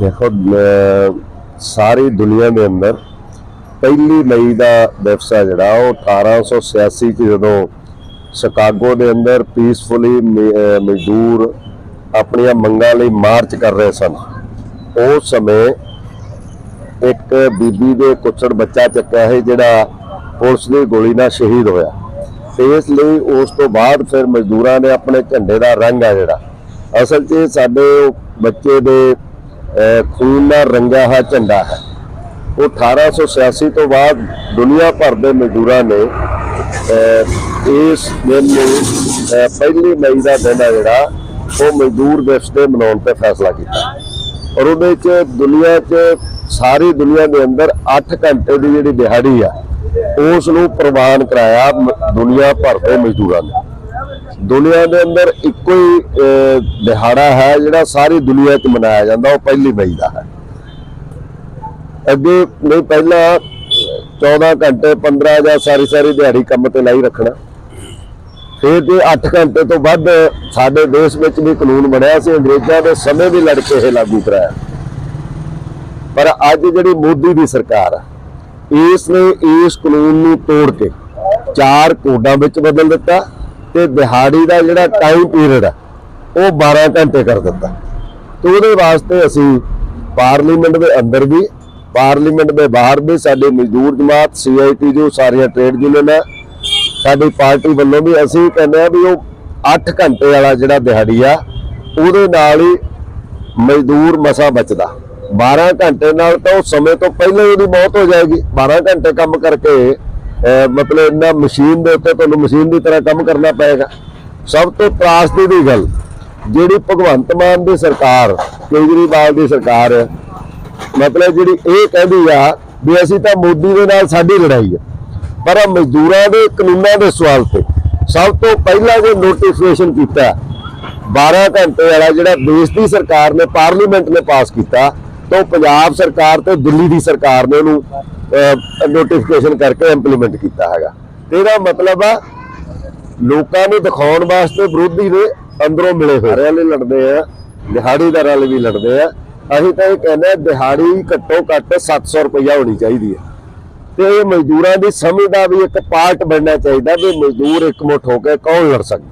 ਦੇਖੋ ਸਾਰੀ ਦੁਨੀਆ ਦੇ ਅੰਦਰ ਪਹਿਲੀ ਮਈ ਦਾ ਦਿਵਸ ਹੈ ਜਿਹੜਾ, ਉਹ 1886 ਚ ਜਦੋਂ ਸ਼ਿਕਾਗੋ ਦੇ ਅੰਦਰ ਪੀਸਫੁਲੀ ਮਜ਼ਦੂਰ ਆਪਣੀਆਂ ਮੰਗਾਂ ਲਈ ਮਾਰਚ ਕਰ ਰਹੇ ਸਨ। ਉਸ ਸਮੇਂ ਇੱਕ ਬੀਬੀ ਦੇ ਕੁੱਛੜ ਬੱਚਾ ਚੱਕਿਆ ਹੈ ਜਿਹੜਾ ਪੁਲਿਸ ਦੀ ਗੋਲੀ ਨਾਲ ਸ਼ਹੀਦ ਹੋਇਆ। ਇਸ ਲਈ ਉਸ ਤੋਂ ਬਾਅਦ ਫਿਰ ਮਜ਼ਦੂਰਾਂ ਨੇ ਆਪਣੇ ਝੰਡੇ ਦਾ ਰੰਗ ਆ ਜਿਹੜਾ। ਅਸਲ 'ਚ ਸਾਡੇ ਬੱਚੇ ਦੇ ਖੂਨ ਨਾਲ ਰੰਗਾ ਹੈ ਝੰਡਾ ਹੈ। ਉਹ 1886 ਤੋਂ ਬਾਅਦ ਦੁਨੀਆ ਭਰ ਦੇ ਮਜ਼ਦੂਰਾਂ ਨੇ ਇਸ ਦਿਨ ਨੂੰ ਪਹਿਲੀ ਮਈ ਦਾ ਦਿਨ ਹੈ ਜਿਹੜਾ, ਉਹ ਮਜ਼ਦੂਰ ਦਿਵਸ ਦੇ ਮਨਾਉਣ ਤੇ ਫੈਸਲਾ ਕੀਤਾ। ਔਰ ਉਹਦੇ ਚ ਦੁਨੀਆ 'ਚ, ਸਾਰੀ ਦੁਨੀਆ ਦੇ ਅੰਦਰ 8 ਘੰਟੇ ਦੀ ਜਿਹੜੀ ਦਿਹਾੜੀ ਆ, ਉਸ ਨੂੰ ਪ੍ਰਵਾਨ ਕਰਾਇਆ ਮ- ਦੁਨੀਆ ਭਰ ਦੇ ਮਜ਼ਦੂਰਾਂ ਨੇ। ਦੁਨੀਆ ਦੇ ਅੰਦਰ ਇੱਕੋ ਹੀ ਦਿਹਾੜਾ ਹੈ ਜਿਹੜਾ ਸਾਰੀ ਦੁਨੀਆ 'ਚ ਮਨਾਇਆ ਜਾਂਦਾ, ਉਹ ਪਹਿਲੀ ਮਈ ਦਾ ਹੈ। ਅੱਗੇ ਨਹੀਂ, ਪਹਿਲਾਂ 14 ਘੰਟੇ 15 ਜਾਂ ਸਾਰੀ ਸਾਰੀ ਦਿਹਾੜੀ ਕੰਮ ਤੇ ਲਾਈ ਰੱਖਣਾ। ਫਿਰ ਜੇ 8 ਘੰਟੇ ਤੋਂ ਵੱਧ ਸਾਡੇ ਦੇਸ਼ ਵਿੱਚ ਵੀ ਕਾਨੂੰਨ ਬਣਿਆ ਸੀ, ਅੰਗਰੇਜ਼ਾਂ ਦੇ ਸਮੇਂ ਵੀ ਲੜ ਕੇ ਇਹ ਲਾਗੂ ਕਰਾਇਆ। ਪਰ ਅੱਜ ਜਿਹੜੀ ਮੋਦੀ ਦੀ ਸਰਕਾਰ ਆ, ਇਸ ਨੇ ਇਸ ਕਾਨੂੰਨ ਨੂੰ ਤੋੜ ਕੇ ਚਾਰ ਕੋਡਾਂ ਵਿੱਚ ਬਦਲ ਦਿੱਤਾ। ਤੇ ਦਿਹਾੜੀ ਦਾ ਜਿਹੜਾ ਟਾਈਮ ਪੀਰੀਅਡ ਆ, ਉਹ 12 ਘੰਟੇ ਕਰ ਦਿੱਤਾ। ਤੇ ਉਹਦੇ ਵਾਸਤੇ ਅਸੀਂ ਪਾਰਲੀਮੈਂਟ ਦੇ ਅੰਦਰ ਵੀ, ਪਾਰਲੀਮੈਂਟ ਦੇ ਬਾਹਰ ਵੀ ਸਾਡੇ ਮਜ਼ਦੂਰ ਜਮਾਤ ਸੀਆਈਟੀ ਜੋ ਸਾਰੀਆਂ ਟ੍ਰੇਡ ਆ, ਸਾਡੀ ਪਾਰਟੀ ਵੱਲੋਂ ਵੀ ਅਸੀਂ ਕਹਿੰਦੇ ਆ ਵੀ ਉਹ 8 ਘੰਟੇ ਵਾਲਾ ਜਿਹੜਾ ਦਿਹਾੜੀ ਆ, ਉਹਦੇ ਨਾਲ ਹੀ ਮਜ਼ਦੂਰ ਮਸਾ ਬਚਦਾ। 12 ਘੰਟੇ ਨਾਲ ਤਾਂ ਉਹ ਸਮੇਂ ਤੋਂ ਪਹਿਲਾਂ ਹੀ ਉਹਦੀ ਮੌਤ ਹੋ ਜਾਏਗੀ। 12 ਘੰਟੇ ਕੰਮ ਕਰਕੇ ਮਤਲਬ ਇੰਨਾ ਮਸ਼ੀਨ ਦੇ ਉੱਤੇ ਤੁਹਾਨੂੰ ਮਸ਼ੀਨ ਦੀ ਤਰ੍ਹਾਂ ਕੰਮ ਕਰਨਾ ਪਏਗਾ। ਸਭ ਤੋਂ ਤਰਾਸਦੀ ਦੀ ਗੱਲ, ਜਿਹੜੀ ਭਗਵੰਤ ਮਾਨ ਦੀ ਸਰਕਾਰ, ਕੇਜਰੀਵਾਲ ਦੀ ਸਰਕਾਰ, ਮਤਲਬ ਜਿਹੜੀ ਇਹ ਕਹਿੰਦੀ ਆ ਵੀ ਅਸੀਂ ਤਾਂ ਮੋਦੀ ਦੇ ਨਾਲ ਸਾਡੀ ਲੜਾਈ ਆ। ਪਰ ਮਜ਼ਦੂਰਾਂ ਦੇ, ਕਾਨੂੰਨਾਂ ਦੇ ਸਵਾਲ ਤੇ ਸਭ ਤੋਂ ਪਹਿਲਾਂ ਜੋ ਨੋਟੀਫਿਕੇਸ਼ਨ ਕੀਤਾ 12 ਘੰਟੇ ਵਾਲਾ ਜਿਹੜਾ ਦੇਸ਼ ਦੀ ਸਰਕਾਰ ਨੇ, ਪਾਰਲੀਮੈਂਟ ਨੇ ਪਾਸ ਕੀਤਾ, ਤਾਂ ਉਹ ਪੰਜਾਬ ਸਰਕਾਰ ਤੇ ਦਿੱਲੀ ਦੀ ਸਰਕਾਰ ਨੇ ਉਹਨੂੰ ਨੋਟੀਫਿਕੇਸ਼ਨ ਕਰਕੇ ਇੰਪਲੀਮੈਂਟ ਕੀਤਾ ਹੈਗਾ। ਤੇ ਇਹਦਾ ਮਤਲਬ ਆ, ਲੋਕਾਂ ਨੂੰ ਦਿਖਾਉਣ ਵਾਸਤੇ ਵਿਰੋਧੀ ਨੇ ਅੰਦਰੋਂ ਮਿਲੇ ਹੋਏ। ਸਾਰਿਆਂ ਲਈ ਲੜਦੇ ਆ ਦਿਹਾੜੀਦਾਰਾਂ ਲਈ ਵੀ ਲੜਦੇ ਆ। ਅਸੀਂ ਤਾਂ ਇਹ ਕਹਿੰਦੇ ਦਿਹਾੜੀ ਘੱਟੋ ਘੱਟ 700 ਰੁਪਇਆ ਹੋਣੀ ਚਾਹੀਦੀ ਹੈ ਤੇ ਇਹ ਮਜ਼ਦੂਰਾਂ ਦੀ ਸਮਝ ਦਾ ਵੀ ਇੱਕ ਪਾਰਟ ਬਣਨਾ ਚਾਹੀਦਾ ਵੀ ਮਜ਼ਦੂਰ ਇਕਮੁੱਠ ਹੋ ਕੇ ਕੌਣ ਲੜ ਸਕਦਾ।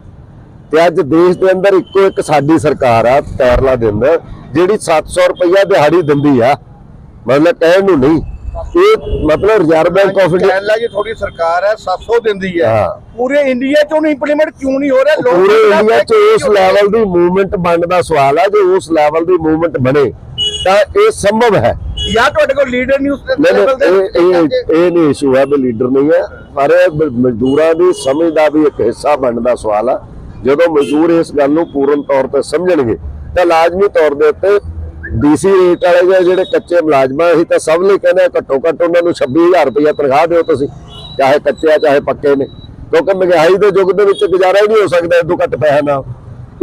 ਤੇ ਅੱਜ ਦੇਸ਼ ਦੇ ਅੰਦਰ ਇੱਕੋ ਇੱਕ ਸਾਡੀ ਸਰਕਾਰ ਆ ਕੇਰਲਾ ਦੇ ਅੰਦਰ ਜਿਹੜੀ 700 ਰੁਪਇਆ ਦਿਹਾੜੀ ਦਿੰਦੀ ਆ। ਮਤਲਬ ਕਹਿਣ ਨੂੰ ਨਹੀਂ। ਇਹ ਮਤਲਬ Reserve Bank of India Canada ਦੀ ਥੋੜੀ ਸਰਕਾਰ ਹੈ 700 ਦਿੰਦੀ ਹੈ। ਪੂਰੇ ਇੰਡੀਆ ਚੋਂ ਨਹੀਂ ਇੰਪਲੀਮੈਂਟ ਕਿਉਂ ਨਹੀਂ ਹੋ ਰਿਹਾ ਲੋਕ ਪੂਰੇ ਇੰਡੀਆ 'ਚ ਉਸ? ਲੈਵਲ ਦੀ ਮੂਵਮੈਂਟ ਬਣਨ ਦਾ ਸਵਾਲ ਹੈ ਜੇ ਉਸ ਲੈਵਲ ਦੀ ਮੂਵਮੈਂਟ ਬਣੇ ਤਾਂ ਇਹ ਸੰਭਵ ਹੈ ਜਾਂ ਤੁਹਾਡੇ ਕੋਲ ਲੀਡਰ ਨਹੀਂ ਨਹੀਂ ਇਹ ਇਹ ਇਹ ਨਹੀਂ ਇਸ਼ੂ ਹੈ ਵੀ ਲੀਡਰ ਨਹੀਂ ਹੈ ਪਰ ਮਜ਼ਦੂਰਾਂ ਦੀ ਸਮਝ ਦਾ ਵੀ ਇੱਕ ਹਿੱਸਾ ਬਣਨ ਦਾ ਸਵਾਲ ਆ ਜਦੋਂ ਮਜ਼ਦੂਰ ਇਸ ਗੱਲ ਨੂੰ ਪੂਰਨ ਤੌਰ ਤੇ ਸਮਝਣਗੇ ਤਾਂ ਲਾਜ਼ਮੀ ਤੌਰ ਦੇ ਉੱਤੇ ਡੀਸੀ ਰੇਟ ਵਾਲੇ ਜਾਂ ਜਿਹੜੇ ਕੱਚੇ ਮੁਲਾਜ਼ਮਾਂ ਅਸੀਂ ਤਾਂ ਸਭ ਲਈ ਕਹਿੰਦੇ ਆ ਘੱਟੋ ਘੱਟ ਉਹਨਾਂ ਨੂੰ 26000 ਰੁਪਇਆ ਤਨਖਾਹ ਦਿਓ ਤੁਸੀਂ, ਚਾਹੇ ਕੱਚੇ ਆ, ਚਾਹੇ ਪੱਕੇ ਨੇ। ਕਿਉਂਕਿ ਮਹਿੰਗਾਈ ਦੇ ਯੁੱਗ ਦੇ ਵਿੱਚ ਗੁਜ਼ਾਰਾ ਹੀ ਨਹੀਂ ਹੋ ਸਕਦਾ, ਇਦੋਂ ਘੱਟ ਪੈਸਾ ਨਾਲ।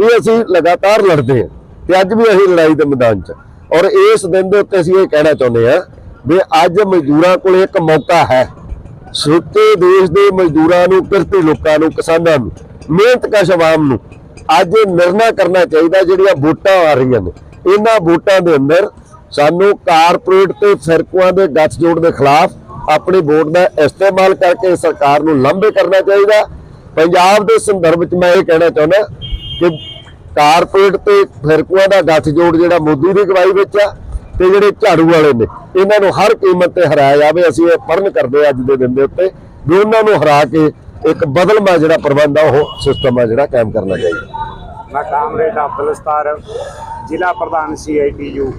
ਇਹ ਅਸੀਂ ਲਗਾਤਾਰ ਲੜਦੇ ਹਾਂ ਤੇ ਅੱਜ ਵੀ ਅਸੀਂ ਲੜਾਈ ਦੇ ਮੈਦਾਨ 'ਚ। ਔਰ ਇਸ ਦਿਨ ਦੇ ਉੱਤੇ ਅਸੀਂ ਇਹ ਕਹਿਣਾ ਚਾਹੁੰਦੇ ਹਾਂ ਵੀ ਅੱਜ ਮਜ਼ਦੂਰਾਂ ਕੋਲ ਇੱਕ ਮੌਕਾ ਹੈ। ਸੁੱਤੇ ਦੇਸ਼ ਦੇ ਮਜ਼ਦੂਰਾਂ ਨੂੰ, ਕਿਰਤੀ ਲੋਕਾਂ ਨੂੰ, ਕਿਸਾਨਾਂ ਨੂੰ ਮਿਹਨਤਕਸ਼ ਆਵਾਮ ਨੂੰ ਅੱਜ ਨਿਰਣਾ ਕਰਨਾ ਚਾਹੀਦਾ, ਜਿਹੜੀਆਂ ਵੋਟਾਂ ਆ ਰਹੀਆਂ ਨੇ। ਇਹਨਾਂ ਵੋਟਾਂ ਦੇ ਅੰਦਰ ਸਾਨੂੰ ਕਾਰਪੋਰੇਟ ਤੇ ਫਿਰਕੂਆਂ ਦੇ ਗੱਠਜੋੜ ਦੇ ਖਿਲਾਫ ਆਪਣੀ ਵੋਟ ਦਾ ਇਸਤੇਮਾਲ ਕਰਕੇ ਸਰਕਾਰ ਨੂੰ ਲੰਬੇ ਕਰਨਾ ਚਾਹੀਦਾ। ਪੰਜਾਬ ਦੇ ਸੰਦਰਭ ਵਿੱਚ ਮੈਂ ਇਹ ਕਹਿਣਾ ਚਾਹੁੰਦਾ ਕਿ ਕਾਰਪੋਰੇਟ ਤੇ ਫਿਰਕੂਆਂ ਦਾ ਗੱਠਜੋੜ ਜਿਹੜਾ ਮੋਦੀ ਦੀ ਅਗਵਾਈ ਵਿੱਚ ਆ ਤੇ ਜਿਹੜੇ ਝਾੜੂ ਵਾਲੇ ਨੇ, ਇਹਨਾਂ ਨੂੰ ਹਰ ਕੀਮਤ ਤੇ ਹਰਾਇਆ ਜਾਵੇ, ਅਸੀਂ ਇਹ ਪਰਨ ਕਰਦੇ ਅੱਜ ਦੇ ਦਿਨ ਦੇ ਉੱਤੇ ਵੀ ਉਹਨਾਂ ਨੂੰ ਹਰਾ ਕੇ ਇੱਕ ਬਦਲਮਾ ਜਿਹੜਾ ਪ੍ਰਬੰਧ ਆ, ਉਹ ਸਿਸਟਮ ਆ ਜਿਹੜਾ ਕਾਇਮ ਕਰਨਾ ਚਾਹੀਦਾ। ਮੈਂ ਕਾਮਰੇਡ ਅਬਦੁਲ ਸਤਾਰ, ਜ਼ਿਲ੍ਹਾ ਪ੍ਰਧਾਨ ਸੀਆਈਟੀਯੂ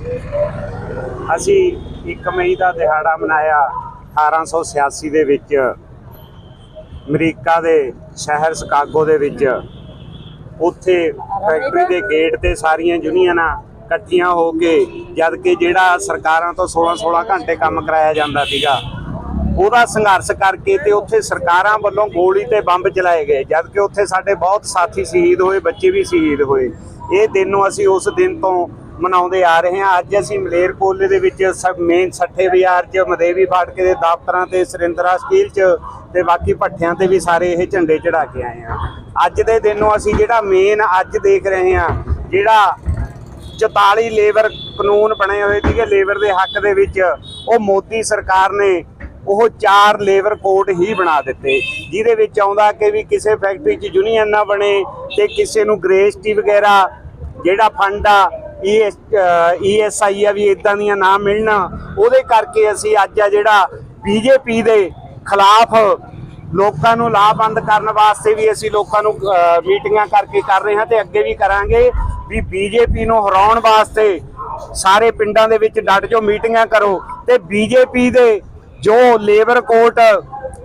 ਅਸੀਂ 1 ਮਈ ਦਾ ਦਿਹਾੜਾ ਮਨਾਇਆ 1886 ਦੇ ਵਿੱਚ, ਅਮਰੀਕਾ ਦੇ ਸ਼ਹਿਰ ਸ਼ਿਕਾਗੋ ਦੇ ਵਿੱਚ। ਉੱਥੇ ਫੈਕਟਰੀ ਦੇ ਗੇਟ ਤੇ ਸਾਰੀਆਂ ਯੂਨੀਅਨਾਂ ਇਕੱਠੀਆਂ ਹੋ ਕੇ, ਜਦ ਕਿ ਜਿਹੜਾ ਸਰਕਾਰਾਂ ਤੋਂ 16-16 ਘੰਟੇ ਕੰਮ ਕਰਾਇਆ ਜਾਂਦਾ ਸੀਗਾ ਉਹਦਾ ਸੰਘਰਸ਼ ਕਰਕੇ ਤੇ ਉੱਥੇ ਸਰਕਾਰਾਂ ਵੱਲੋਂ ਗੋਲੀ ਤੇ ਬੰਬ ਚਲਾਏ ਗਏ, ਜਦ ਕਿ ਉੱਥੇ ਸਾਡੇ ਬਹੁਤ ਸਾਥੀ ਸ਼ਹੀਦ ਹੋਏ, ਬੱਚੇ ਵੀ ਸ਼ਹੀਦ ਹੋਏ। ਇਹ ਦਿਨ ਨੂੰ ਅਸੀਂ ਉਸ ਦਿਨ ਤੋਂ ਮਨਾਉਂਦੇ ਆ ਰਹੇ ਹਾਂ। ਅੱਜ ਅਸੀਂ ਮਲੇਰਕੋਟਲੇ ਦੇ ਵਿੱਚ ਸਭ ਮੇਨ ਸੱਠੇ ਬਾਜ਼ਾਰ 'ਚ, ਮਦੇਵੀ ਫਾਟਕੇ ਦੇ ਦਫ਼ਤਰਾਂ ਤੇ, ਸਰਿੰਦਰਾ ਸਟੀਲ 'ਚ ਤੇ ਬਾਕੀ ਭੱਠਿਆਂ ਤੇ ਵੀ ਸਾਰੇ ਇਹ ਝੰਡੇ ਚੜਾ ਕੇ ਆਏ ਹਾਂ। ਅੱਜ ਦੇ ਦਿਨ ਨੂੰ ਅਸੀਂ ਜਿਹੜਾ ਮੇਨ ਅੱਜ ਦੇਖ ਰਹੇ ਹਾਂ, ਜਿਹੜਾ 44 ਲੇਬਰ ਕਾਨੂੰਨ ਬਣੇ ਹੋਏ ਸੀਗੇ, ਲੇਬਰ ਦੇ ਹੱਕ ਦੇ ਵਿੱਚ, ਉਹ ਮੋਦੀ ਸਰਕਾਰ ਨੇ ਉਹ ਚਾਰ ਲੇਬਰ ਕੋਡ ਹੀ ਬਣਾ ਦਿੱਤੇ, ਜਿਹਦੇ ਵਿੱਚ ਆਉਂਦਾ ਕਿ ਵੀ ਕਿਸੇ ਫੈਕਟਰੀ 'ਚ ਯੂਨੀਅਨ ਨਾ ਬਣੇ ਤੇ ਕਿਸੇ ਨੂੰ ਗ੍ਰੇਸਟੀ ਵਗੈਰਾ, ਜਿਹੜਾ ਫੰਡ ਆ ਈਐਸਆਈ ਆ ਵੀ ਇਦਾਂ ਦੀਆਂ ਨਾ ਮਿਲਣ, ਉਹਦੇ ਕਰਕੇ ਅਸੀਂ ਅੱਜ ਆ ਜਿਹੜਾ ਬੀਜੇਪੀ ਦੇ ਖਿਲਾਫ ਲੋਕਾਂ ਨੂੰ ਲਾਭਬੰਦ ਕਰਨ ਵਾਸਤੇ ਵੀ ਅਸੀਂ ਲੋਕਾਂ ਨੂੰ ਮੀਟਿੰਗਾਂ ਕਰਕੇ ਕਰ ਰਹੇ ਹਾਂ ਤੇ ਅੱਗੇ ਵੀ ਕਰਾਂਗੇ ਵੀ ਬੀਜੇਪੀ ਨੂੰ ਹਰਾਉਣ ਵਾਸਤੇ ਸਾਰੇ ਪਿੰਡਾਂ ਦੇ ਵਿੱਚ ਡਟ ਜੋ ਮੀਟਿੰਗਾਂ ਕਰੋ ਤੇ ਬੀਜੇਪੀ ਦੇ ਜੋ ਲੇਬਰ ਕੋਰਟ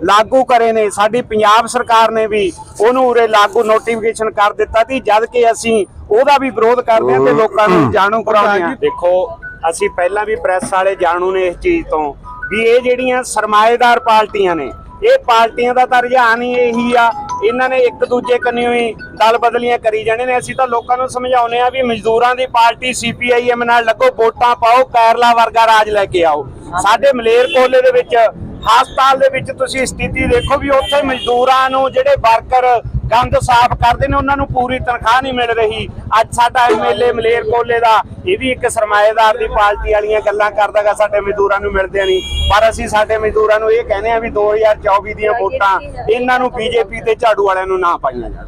ਲਾਗੂ ਕਰੇ ਨੇ, ਸਾਡੀ ਪੰਜਾਬ ਸਰਕਾਰ ਨੇ ਵੀ ਉਹਨੂੰ ਉਰੇ ਲਾਗੂ ਨੋਟੀਫਿਕੇਸ਼ਨ ਕਰ ਦਿੱਤਾ ਸੀ, ਜਦ ਕਿ ਅਸੀਂ ਉਹਦਾ ਵੀ ਵਿਰੋਧ ਕਰਦੇ ਹਾਂ ਤੇ ਲੋਕਾਂ ਨੂੰ ਜਾਣੂ ਕਰਾਉਂਦੇ ਹਾਂ। ਦੇਖੋ, ਅਸੀਂ ਪਹਿਲਾਂ ਵੀ ਪ੍ਰੈਸ ਵਾਲੇ ਜਾਣੂ ਨੇ ਇਸ ਚੀਜ਼ ਤੋਂ ਵੀ ਇਹ ਜਿਹੜੀਆਂ ਸਰਮਾਏਦਾਰ ਪਾਰਟੀਆਂ ਨੇ, ਇਹ ਪਾਰਟੀਆਂ ਦਾ ਤਾਂ ਰੁਝਾਨ ਹੀ ਇਹੀ ਆ, ਇਹਨਾਂ ਨੇ ਇੱਕ ਦੂਜੇ ਕੰਨੀ ਹੀ ਦਲ ਬਦਲੀਆਂ ਕਰੀ ਜਾਣੇ ਨੇ। ਅਸੀਂ ਤਾਂ ਲੋਕਾਂ ਨੂੰ ਸਮਝਾਉਂਦੇ ਆ ਵੀ ਮਜ਼ਦੂਰਾਂ ਦੀ ਪਾਰਟੀ ਸੀਪੀਆਈਐਮ ਨਾਲ ਲੱਗੋ, ਵੋਟਾਂ ਪਾਓ, ਕੇਰਲਾ ਵਰਗਾ ਰਾਜ ਲੈ ਕੇ ਆਓ। ਸਾਡੇ ਮਲੇਰਕੋਟਲੇ ਦੇ ਵਿੱਚ, ਹਸਪਤਾਲ ਦੇ ਵਿੱਚ ਤੁਸੀਂ ਸਥਿਤੀ ਦੇਖੋ ਵੀ ਉੱਥੇ ਮਜ਼ਦੂਰਾਂ ਨੂੰ ਜਿਹੜੇ ਵਰਕਰ ਗੰਦ ਸਾਫ਼ ਕਰਦੇ ਨੇ, ਉਹਨਾਂ ਨੂੰ ਪੂਰੀ ਤਨਖਾਹ ਨਹੀਂ ਮਿਲ ਰਹੀ। ਅੱਜ ਸਾਡਾ ਐਮਐਲਏ ਮਲੇਰਕੋਟਲੇ ਦਾ, ਇਹ ਵੀ ਇੱਕ ਸਰਮਾਏਦਾਰ ਦੀ ਪਾਰਟੀ ਵਾਲੀਆਂ ਗੱਲਾਂ ਕਰਦਾਗਾ ਸਾਡੇ ਮਜ਼ਦੂਰਾਂ ਨੂੰ ਮਿਲਦੇ ਨਹੀਂ। ਪਰ ਅਸੀਂ ਸਾਡੇ ਮਜ਼ਦੂਰਾਂ ਨੂੰ ਇਹ ਕਹਿੰਦੇ ਆ ਵੀ 2024 ਦੀਆਂ ਵੋਟਾਂ, ਇਹਨਾਂ ਨੂੰ ਬੀਜੇਪੀ ਤੇ ਝਾੜੂ ਵਾਲਿਆਂ ਨੂੰ ਨਾ ਪਾਈਆਂ ਜਾਣ।